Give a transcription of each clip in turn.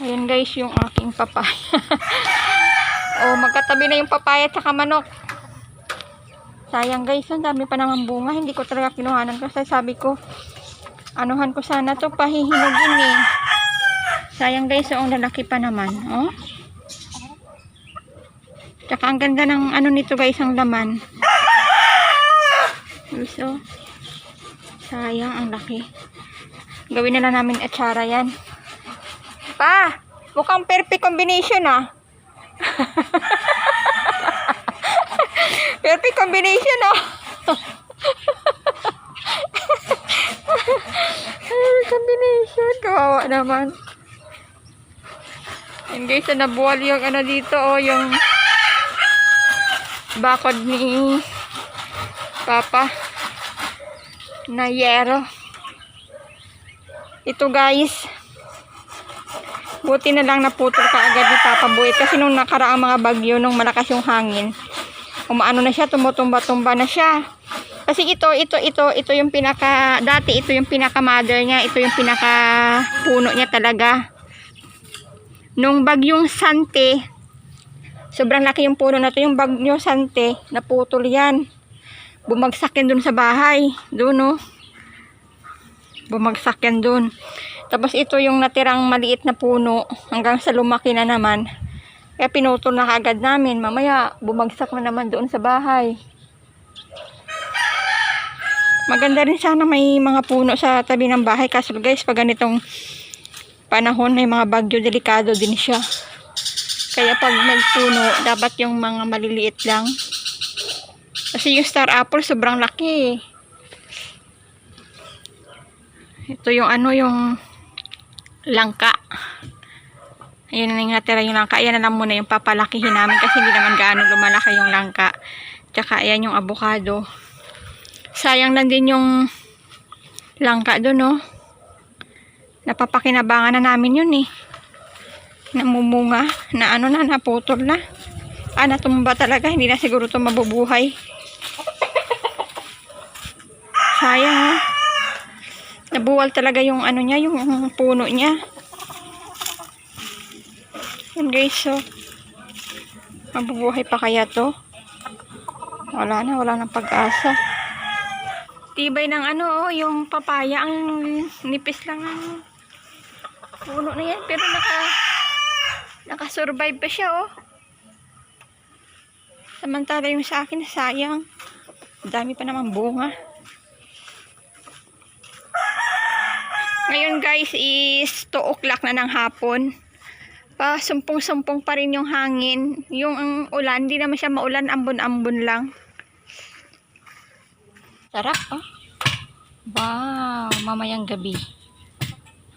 Ayan guys, yung aking papaya. oh, magkatabi na yung papaya at saka manok. Sayang guys, ang dami pa naman bunga. Hindi ko talaga kinuhanan kasi sabi ko, anuhan ko sana to pahihinugin eh. Sayang guys, ang lalaki pa naman. Oh. Tsaka ang ganda ng ano nito guys, ang laman. Guys, oh. Sayang, ang laki. Gawin na lang namin atsara yan. Pa, mukhang perfect combination ah. perfect combination ah. perfect combination. Kawawa naman. And guys, na nabuwal yung ano dito oh, yung bakod ni Papa na yero. Ito guys, buti na lang naputol ka agad ni Papa Buit kasi nung nakaraang mga bagyo, nung malakas yung hangin, umaano na siya, tumutumba-tumba na siya. Kasi ito, ito, ito, ito yung pinaka, dati ito yung pinaka mother niya, ito yung pinaka puno niya talaga. Nung bagyong Sante, sobrang laki yung puno na to, yung bagyo Sante, naputol yan. Bumagsak yan dun sa bahay, dun no. Bumagsak yan dun. Tapos ito yung natirang maliit na puno hanggang sa lumaki na naman. Kaya pinutol na kagad namin. Mamaya bumagsak na naman doon sa bahay. Maganda rin sana may mga puno sa tabi ng bahay. Kaso guys, pag ganitong panahon may mga bagyo, delikado din siya. Kaya pag nagpuno, dapat yung mga maliliit lang. Kasi yung star apple sobrang laki. Ito yung ano yung langka. Ayan na natira yung langka. Ayan na lang muna yung papalakihin namin kasi hindi naman gaano lumalaki yung langka. Tsaka ayan yung avocado. Sayang lang din yung langka doon no. Napapakinabangan na namin yun eh. Namumunga. Na ano na, naputol na. Ah, natumba talaga. Hindi na siguro ito mabubuhay. Sayang oh. Nabuwal talaga yung ano niya, yung puno niya. Yan guys, so. Mabubuhay pa kaya to? Wala na, wala nang pag-asa. Tibay ng ano, oh, yung papaya, ang nipis lang ang puno na yan. Pero naka, naka-survive pa siya, oh. Samantala yung sa akin, sayang. Dami pa naman bunga. Ngayon guys is 2 o'clock na ng hapon. Pa sumpong-sumpong pa rin yung hangin. Yung ang ulan, hindi naman siya maulan, ambon-ambon lang. Sarap oh. Wow, mamayang gabi.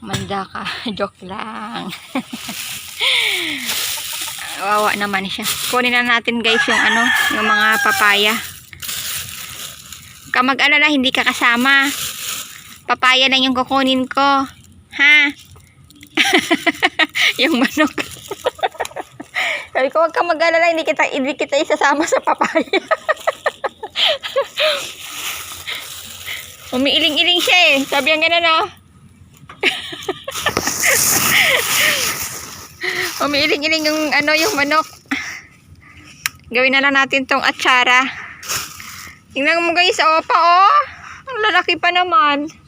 Manda ka. Joke lang. Wawa naman siya. Kunin na natin guys yung ano, yung mga papaya. Kamag alala, hindi ka kasama papaya lang yung kukunin ko. Ha? yung manok. Sabi ko, huwag ka mag-alala, hindi kita, hindi kita isasama sa papaya. Umiiling-iling siya eh. Sabi ang gano'n, oh. Umiiling-iling yung, ano, yung manok. Gawin na lang natin tong atsara. Tingnan mo guys, oh, pa, oh. Ang lalaki pa naman.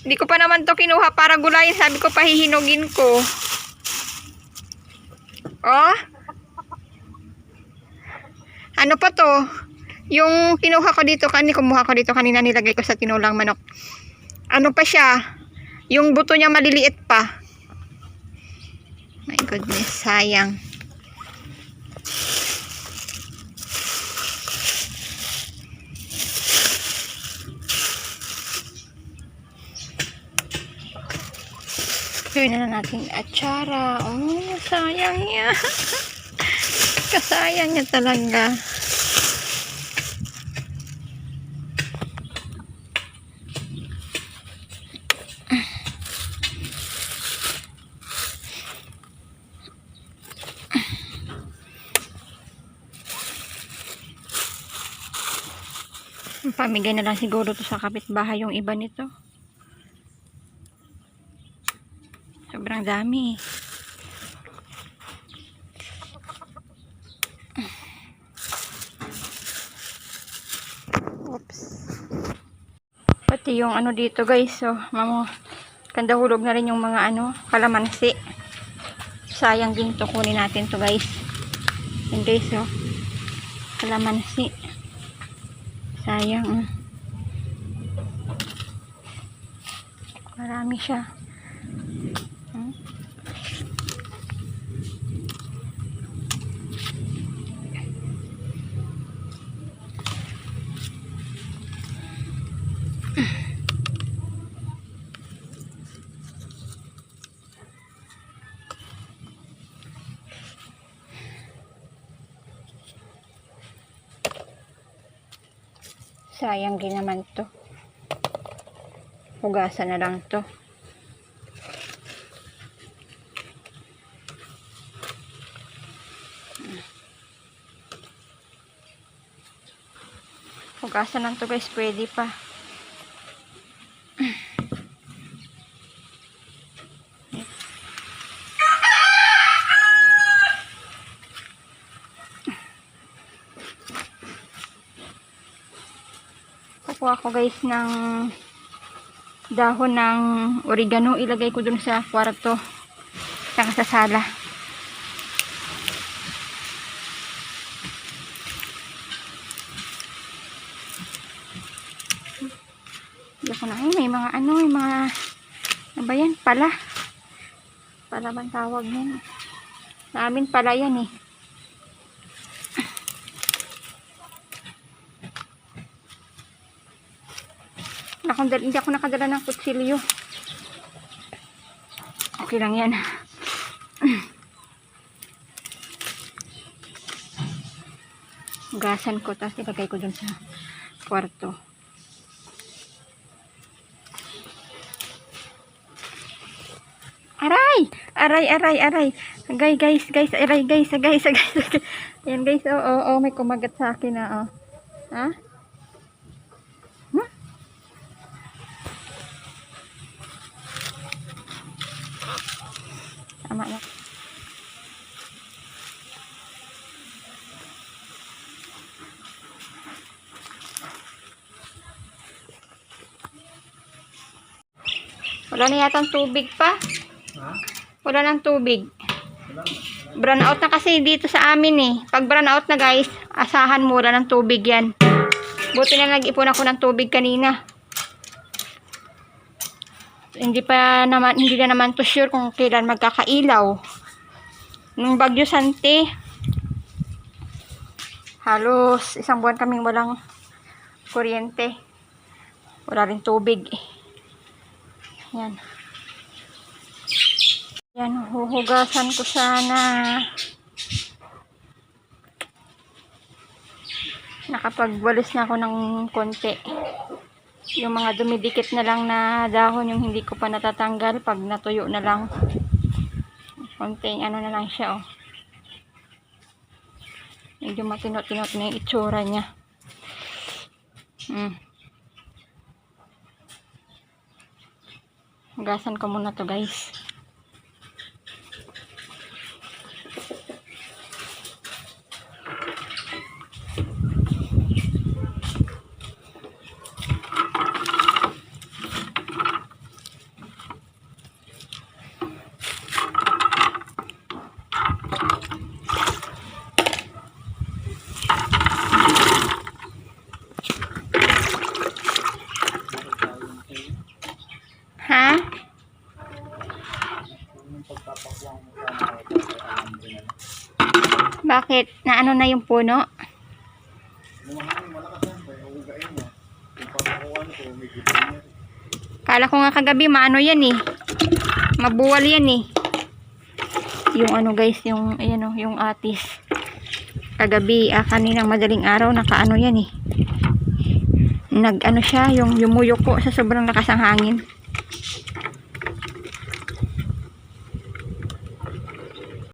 Hindi ko pa naman to kinuha para gulayin. Sabi ko pahihinugin ko. Oh. Ano pa to? Yung kinuha ko dito, kanina kumuha ko dito kanina nilagay ko sa tinulang manok. Ano pa siya? Yung buto niya maliliit pa. My goodness, sayang. Gawin na natin atsara. Oh, sayang niya. Kasayang niya talaga. Pamigay na lang siguro to sa kapitbahay yung iba nito. Sobrang dami. Oops. Pati yung ano dito guys, so mamo kanda hulog na rin yung mga ano, kalamansi. Sayang din to kunin natin to guys. Yan guys, so kalamansi. Sayang. mm. Marami siya. Sayang din naman to. Hugasan na lang to. Hugasan lang to guys, pwede pa. Kukuha ko guys ng dahon ng oregano. Ilagay ko dun sa kwarto. Saka sa sala. Hindi ko na. Ay, may mga ano, may mga ano ba yan? Pala. Pala bang tawag yan? Sa amin pala yan eh. Akong hindi ako nakadala ng kutsilyo. Okay lang yan. Gasan ko, tapos ilagay ko dun sa kwarto. Aray! Aray, aray, aray. Agay, guys, guys, aray, guys, agay, agay, agay. Ayan, guys, oo, oh, oh, may kumagat sa akin na, oh. Ha? Hmm? Tama na. Wala na yata tubig pa. Ha? Wala nang tubig. Wala. Brown out na kasi dito sa amin eh. Pag brown out na guys, asahan mura ng tubig yan. Buti na nag-ipon ako ng tubig kanina. Hindi pa naman, hindi na naman to sure kung kailan magkakailaw. Nung Bagyo Sante, halos isang buwan kaming walang kuryente. Wala rin tubig. Yan. Yan, huhugasan ko sana. Nakapagwalis na ako ng konti. Yung mga dumidikit na lang na dahon, yung hindi ko pa natatanggal, pag natuyo na lang. Konting ano na lang siya, oh. Medyo matinot-tinot na yung itsura niya. Hmm. Hugasan ko muna to guys. Bakit? Na puno? Hugain mo. Yung na yan. Kala ko nga kagabi maano yan eh. Mabuwal yan eh. Yung ano guys, yung ayan oh, yung atis. Kagabi, ah, kaninang madaling araw nakaano yan eh. Nag ano siya, yung yumuyok po sa sobrang lakas ng hangin.